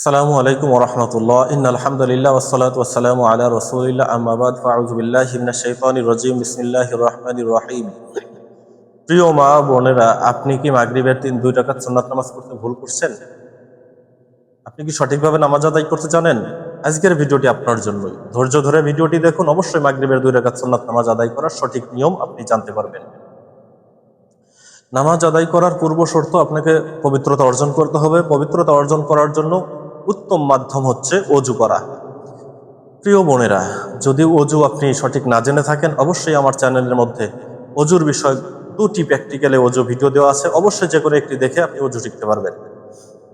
আসসালামু আলাইকুম ওরহমতুল্লাহ। ইন আলহামদুলিল্লাহ ওসালাত ওসালাম আলা রসুলিল্লাহ। আহমাবাদ ফাউজুবিল্লাহ হিমনা শৈতানির রজিম। বিসমিল্লাহ রহমানির রহিম। প্রিয় মা, বোনেরা, আপনি কি মাগরিবের তিন দুই টাকার সুন্নাত নামাজ পড়তে ভুল করছেন? আপনি কি সঠিকভাবে নামাজ আদায় করতে জানেন? আজকের ভিডিওটি আপনার জন্যই। ধৈর্য ধরে ভিডিওটি দেখুন। অবশ্যই মাগরিবের দুই টাকার সুন্নাত নামাজ আদায় করার সঠিক নিয়ম আপনি জানতে পারবেন। নামাজ আদায় করার পূর্ব শর্ত আপনাকে পবিত্রতা অর্জন করতে হবে। পবিত্রতা অর্জন করার জন্য উত্তম মাধ্যম হচ্ছে অজু করা। প্রিয় বোনেরা, যদি অজু আপনি সঠিক না জেনে থাকেন, অবশ্যই আমার চ্যানেলের মধ্যে অজুর বিষয় দুটি প্র্যাকটিক্যালে অজু ভিডিও দেওয়া আছে। অবশ্যই যে কোনো একটি দেখে আপনি অজু শিখতে পারবেন।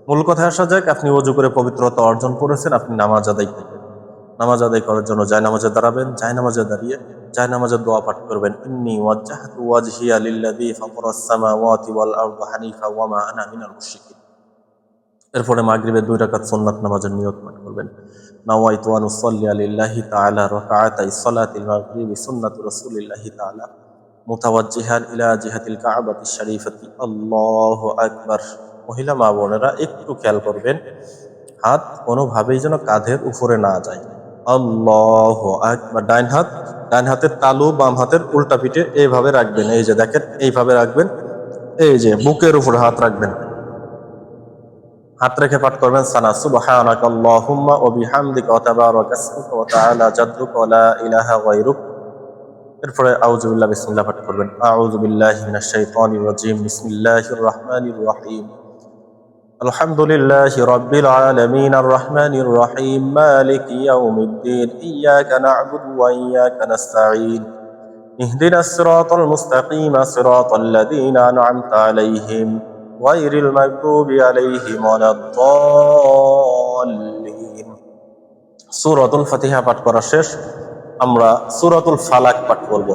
মূল কথায় আসা যাক, আপনি অজু করে পবিত্রতা অর্জন করেছেন, আপনি নামাজ আদায় করবেন নামাজ আদায় করার জন্য জায় নামাজে দাঁড়াবেন জায় নামাজে দাঁড়িয়ে জায় নামাজের দোয়া পাঠ করবেন। ইন্নি ওয়াজ্জাহাতু ওয়াজহিয়া লিল্লাযী ফাতারাস সামাওয়াতি ওয়াল আরদা হানিফা ওয়া মা আনা মিনাল মুশরিকিন। এরপরে মাগরিবের দুই রাকাত সুন্নাত নামাজের নিয়ত পাঠ করবেন। নাওয়াইতু আন উসাল্লি লিল্লাহি তাআলা রাকাআতাই সালাতিল মাগরিবি সুন্নাতু রাসূলিল্লাহি তাআলা মুতাওয়াজ্জিহান ইলা জিহাতিল কাবাতিশ শরীফাতি। আল্লাহু আকবার। মহিলা মা বোনেরা একটু খেয়াল করবেন, হাত কোনোভাবেই যেন কাঁধের উপরে না যায়। আল্লাহ আকবার। ডাইন হাত ডাইন হাতের তালু বাম হাতের উল্টা পিঠে এইভাবে রাখবেন। এই যে দেখেন, এইভাবে রাখবেন, এই যে বুকের উপর হাত রাখবেন। হাত রেখে পাঠ করবেন সানা সুবহানাক আল্লাহুম্মা ওয়া বিহামদিকা ওয়া তাবারাকা ইসমুকা ওয়া তাআলা জাদ্দুকা ওয়া লা ইলাহা গায়রুক এরপরে আউযু বিল্লাহ বিসমিল্লাহ পাঠ করবেন আউযু বিল্লাহি মিনাশ শাইতানির রাজিম বিসমিল্লাহির রহমানির রহিম الحمد لله رب العالمين الرحمن الرحيم مالك يوم الدين إياك نعبد وإياك نستعين اهدنا الصراط المستقيم صراط الذين أنعمت عليهم غير المغضوب عليهم ولا الضالين سورة الفاتحة পাঠ করা শেষ আমরা সূরাতুল ফালাক পাঠ করব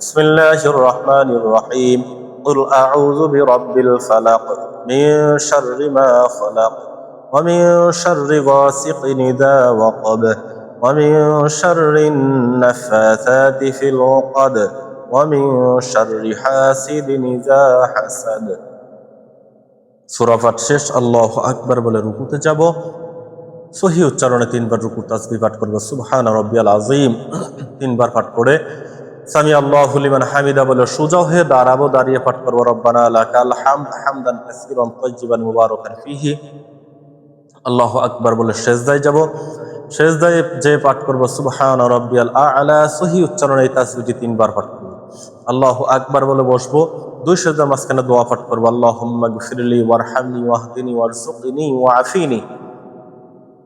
بسم الله الرحمن الرحيم قل أعوذ برب الفلق من شر ما خلق ومن شر غاسق إذا وقب ومن شر النفاثات في العقد ومن شر حاسد إذا حسد সূরা পাঠ শেষ, আল্লাহ আকবার বলে রুকুতে যাব। সহি উচ্চারণে তিনবার রুকু তাসবিহ পাঠ করব। সুবহান রব্বিয়াল আজিম তিনবার পাঠ করে সামি আল্লাহ লিমান হামিদা বলে সোজা হয়ে দাঁড়াবো, দাঁড়িয়ে পাঠ করব। রব্বানা লাকাল হামদ হামদান কাসীরান তাইয়িবান মুবারাকান ফিহি। আল্লাহ আকবার বলে সেজদায় যাব। সেজদায় যে পাঠ করব, সুবহান রব্বিয়াল আলা। সহি উচ্চারণে এই তাসবিহটি তিনবার পাঠ আল্লাহ আকবার বলে বসবো। দুই সেজদার মাঝখানে দোয়া পাঠ করব। ওয়াআফিনি।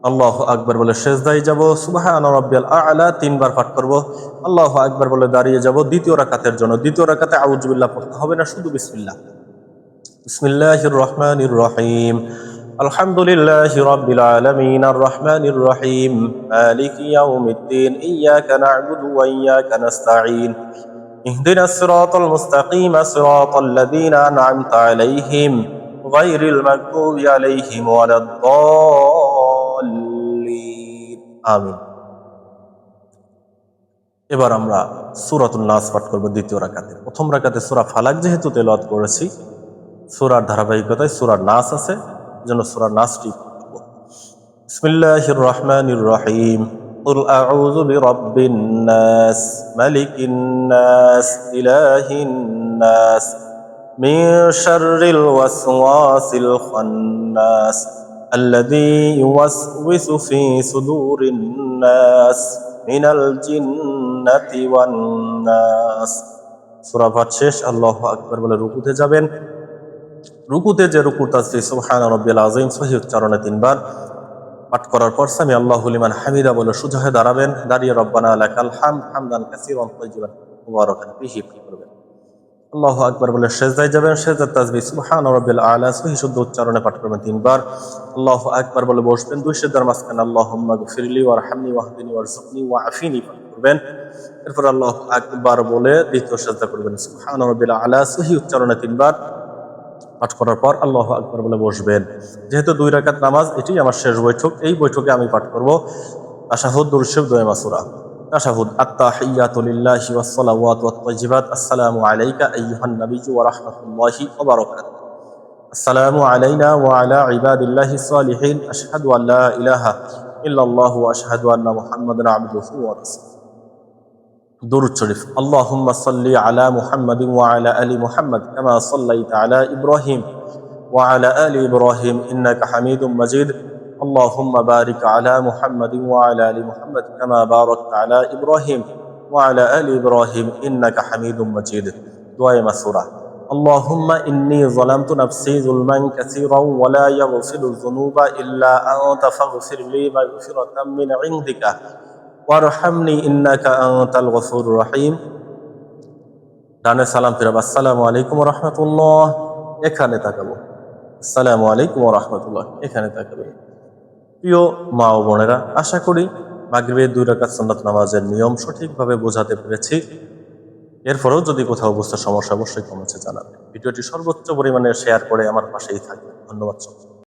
আল্লাহ আকবার বলে শেষদায় যাব। সুবাহান আলা তিনবার পাঠ করব। আল্লাহ আকবার বলে দাঁড়িয়ে যাব দ্বিতীয় রাকাতের জন্য। দ্বিতীয় রাকাতে আউজুবিল্লাহ পড়তে হবে না, শুধু বিসমিল্লাহ। বিসমিল্লাহির রহমানির রহিম। আলহামদুলিল্লাহ রাব্বিল আলামিন, আর রহমানির রহিম। মালিকি ইয়াউমিদ্দিন, ইয়াকা না'বুদু ওয়া اهدنا الصراط المستقيم صراط الذين أنعمت عليهم غير المغضوب عليهم ولا الضالين আমিন এবার আমরা সূরাতুন নাস পাঠ করব দ্বিতীয় রাকাতে প্রথম রাকাতে সূরা ফালাক যেহেতু তেলাওয়াত করেছি সূরার ধারাবাহিকতায় সূরা নাস আছে এজন্য সূরা নাসটি পড়ব বিসমিল্লাহির রহমানির রহিম قل أعوذ برب الناس ملك الناس إله الناس من شر الوسواس الخناس الذي يوسوس في صدور الناس من الجنة والناس সূরা পাঠ শেষ আল্লাহু আকবার বলে রুকুতে যাবেন রুকুতে যে রুকু তাসবিহ সুবহান রাব্বিল আযীম সহিহ উচ্চারণে তিনবার পাঠ করার পর সামি আল্লাহু লিমান হামিদা বলে সোজা হয়ে দাঁড়াবেন। দাঁড়িয়ে রব্বানা লাকাল হামদ, হামদান তাইয়িবান, মুবারাকান, ফিহি করবেন। আল্লাহু আকবার বলে সেজদায় যাবেন, সেজদার তাসবিহ সুবহান রাব্বিল আলা, সহি শুদ্ধ উচ্চারণে পাঠ করবেন তিনবার। আল্লাহ আকবার বলে বসবেন দুই সেজদার মাঝখানে, আল্লাহুম্মা গফিরলি ওয়ারহামনি ওয়াহদিনি ওয়ারযুকনি ওয়াআফিনি পাঠ করবেন। এরপর আল্লাহ আকবার বলে দ্বিতীয় সেজদা করবেন সুবহান রাব্বিল আলা, সহি উচ্চারণে তিনবার। পাঠ করার পর আল্লাহ আকবর বলে বসবেন। যেহেতু দুই রাকাত নামাজ এটি আমার শেষ বৈঠক, এই বৈঠকে আমি পাঠ করব। আশাহুদ দুরশিব আশাহুদ আত্মা হিয়াতুলিল্লাহি ওয়াসসালাওয়াত ওয়াত আসসালামু আলাইকা আইয়ুহান নাবিয়্যু ওয়া রাহমাতুল্লাহি ওয়া বারাকাতুহু। আসসালামু আলাইনা ওয়া আলা ইবাদিল্লাহিস সালিহিন আশহাদু আল্লা ইলাহা ইল্লাল্লাহু ওয়া আশহাদু درود شريف. اللهم صل على محمد وعلى آل محمد كما صليت على إبراهيم وعلى آل إبراهيم إنك حميد مجيد. اللهم بارك على محمد وعلى آل محمد كما باركت على إبراهيم وعلى آل إبراهيم إنك حميد مجيد. دعاء مسوره اللهم إني ظلمت نفسي ظلما كثيرا ولا يغفر الذنوب إلا أنت فاغفر لي مغفرة من عندك. ওয়ারহামনি ইন্নাকা আনতাল সালাম এখানে এখানে প্রিয় মা ও বোনেরা, আশা করি মাগরিবের দুই রাকাত সন্ন্যত নামাজের নিয়ম সঠিকভাবে বোঝাতে পেরেছি। এরপরেও যদি কোথাও বুঝতে সমস্যা, অবশ্যই কমেছে জানাবে ভিডিওটি সর্বোচ্চ পরিমাণে শেয়ার করে আমার পাশেই থাকবে ধন্যবাদ সবাই